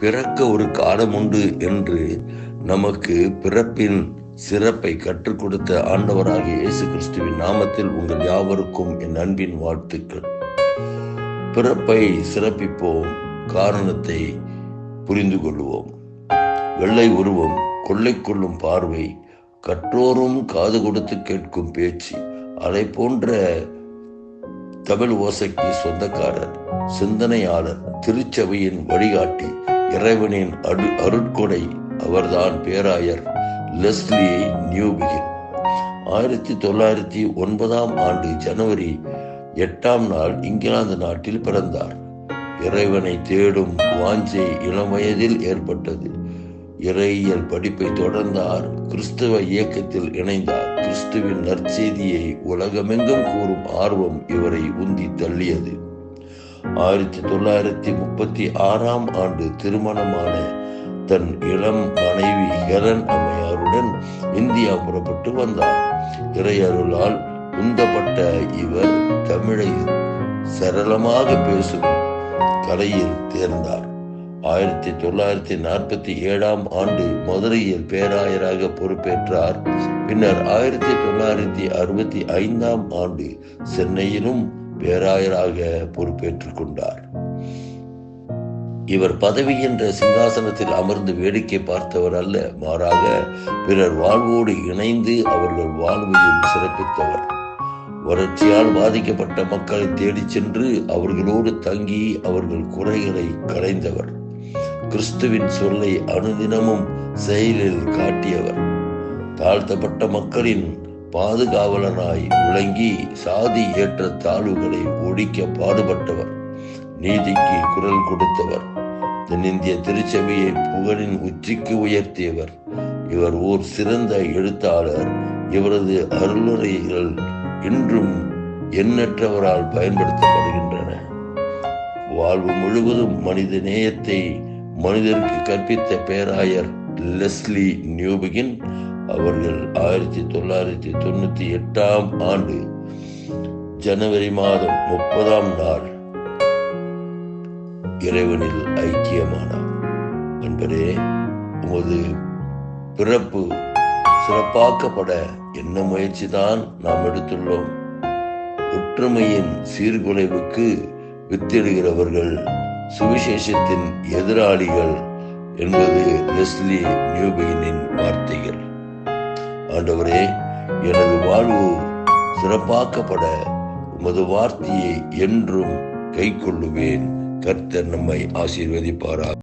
பிறக்க ஒரு காலம் உண்டு என்று நமக்கு பிறப்பின் சிறப்பை கற்றுக் கொடுத்த ஆண்டவராகிய இயேசு கிறிஸ்துவின் நாமத்தில் உங்கள் யாவருக்கும் என் அன்பின் வாழ்த்துக்கள். பிறப்பை சிறப்பிப்போம் காரணத்தை புரிந்து கொள்வோம். வெள்ளை உருவம் கொள்ளை கொள்ளும் பார்வை கற்றோரும் காது கொடுத்து கேட்கும் பேச்சு அதை போன்ற தமிழ் ஓசைக்கு சொந்தக்காரர் சிந்தனையாளர் திருச்சபையின் வழிகாட்டி இறைவனின் அடு அருட்கொடை அவர்தான் பேராயர் லெஸ்லி நியூபிகின். ஆயிரத்தி தொள்ளாயிரத்தி ஒன்பதாம் ஆண்டு ஜனவரி எட்டாம் நாள் இங்கிலாந்து நாட்டில் பிறந்தார். இறைவனை தேடும் வாஞ்சை இளம் வயதில் ஏற்பட்டது. இறையியல் படிப்பை தொடர்ந்தார். கிறிஸ்துவ இயக்கத்தில் இணைந்தார். கிறிஸ்துவின் நற்செய்தியை உலகமெங்கும் கூறும் ஆர்வம் இவரை உந்தி தள்ளியது. ஆயிரத்தி தொள்ளாயிரத்தி முப்பத்தி ஆறாம் ஆண்டு திருமணமான தன் இளம் மனைவி ஹெலன் அம்மையாருடன் இந்தியா புறப்பட்டு வந்தார். இறையருளால் உந்தப்பட்ட இவர் தமிழையில் சரளமாக பேசும் கலையில் தேர்ந்தார். ஆயிரத்தி தொள்ளாயிரத்தி நாற்பத்தி ஏழாம் ஆண்டு மதுரையில் பேராயராக பொறுப்பேற்றார். பின்னர் ஆயிரத்தி தொள்ளாயிரத்தி அறுபத்தி ஐந்தாம் ஆண்டு சென்னையிலும் பேராயராக பொறுப்பேற்றுக் கொண்டார். இவர் பதவி என்ற சிங்காசனத்தில் அமர்ந்து வேடிக்கை பார்த்தவர் அல்ல மாறாக பிறர் வாழ்வோடு இணைந்து அவர்கள் வாழ்வையும் சிறப்பித்தவர். வறட்சியால் பாதிக்கப்பட்ட மக்களை தேடிச் சென்று அவர்களோடு தங்கி அவர்கள் குறைகளை களைந்தவர். கிறிஸ்துவின் சொல்லை அனுதினமும் செயலில் காட்டியவர். தாழ்த்தப்பட்ட மக்களின் பாதுகாவலனாய் விளங்கி சாதி ஏற்ற தாழ்வுகளை ஒழிக்க பாடுபட்டவர். நீதிக்கு குரல் கொடுத்தவர். தென்னிந்திய திருச்சபையை புகழின் உச்சிக்கு உயர்த்தியவர். இவர் ஓர் சிறந்த எழுத்தாளர். இவரது அருளுரைகள் இன்றும் எண்ணற்றவரால் பயன்படுத்தப்படுகின்றன. வாழ்வு முழுவதும் மனித நேயத்தை மனிதருக்கு கற்பித்த பேராயர் லெஸ்லி நியூபிகின் அவர்கள் ஆயிரத்தி தொள்ளாயிரத்தி தொண்ணூத்தி எட்டாம் ஆண்டு ஜனவரி மாதம் முப்பதாம் நாள் இறைவனில் ஐக்கியமானார். என்பதே உமது பிறப்பு சிறப்பாக்கப்பட என்ன முயற்சி தான் நாம் எடுத்துள்ளோம்? ஒற்றுமையின் சீர்குலைவுக்கு வித்திடுகிறவர்கள் சுவிசேஷத்தின் எதிராளிகள் என்பது லெஸ்லி நியூபினின் வார்த்தைகள். ஆண்டவரே எனது வாழ்வு சிறப்பாக்கப்பட உமது வார்த்தையை என்றும் கை கொள்ளுவேன் கர்த்தர் நம்மை ஆசீர்வதிப்பாரா